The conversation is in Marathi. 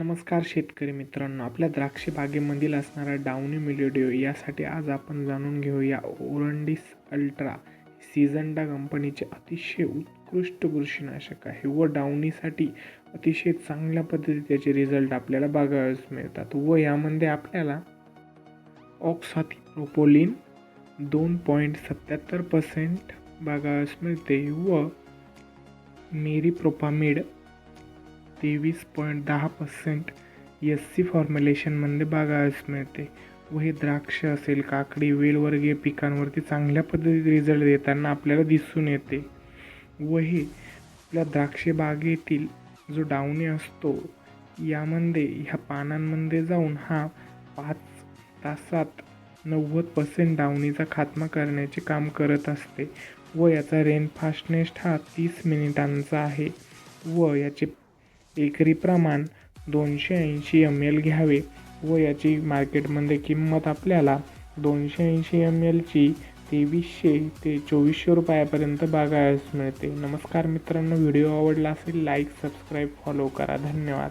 नमस्कार शेतकरी मित्रांनो आपल्या द्राक्ष बागेमधील असणारा डाउनी मिलिडिओ यासाठी आज आपण जाणून घेऊया ओरंडिस अल्ट्रा सीझंडा कंपनीचे अतिशय उत्कृष्ट बुरशीनाशक आहे व डाउनीसाठी अतिशय चांगल्या पद्धतीचे त्याचे रिझल्ट आपल्याला बघावयास मिळतात व यामध्ये आपल्याला ऑक्साथी प्रोपोलिन दोन पॉईंट सत्याहत्तर पर्सेंट बघावयास मिळते व मेरी प्रोपामिड तेवीस पॉईंट दहा पर्सेंट एस सी फॉर्म्युलेशनमध्ये बघावयास मिळते. व हे द्राक्ष असेल काकडी वेलवर्गीय पिकांवरती चांगल्या पद्धतीत रिझल्ट देताना आपल्याला दिसून येते. व हे आपल्या द्राक्ष बागेतील जो डावणी असतो यामध्ये ह्या पानांमध्ये जाऊन हा पाच तासात नव्वद पर्सेंट डावणीचा खात्मा करण्याचे काम करत असते. व याचा रेन हा तीस मिनिटांचा आहे. व याचे एकरी प्रमाण दोनशे ऐंशी एम एल घ्यावे व याची मार्केटमध्ये किंमत आपल्याला दोनशे ऐंशी एम एलची तेवीसशे ते चोवीसशे रुपयापर्यंत बघायला मिळते. नमस्कार मित्रांनो व्हिडिओ आवडला असेल लाईक सबस्क्राईब फॉलो करा. धन्यवाद.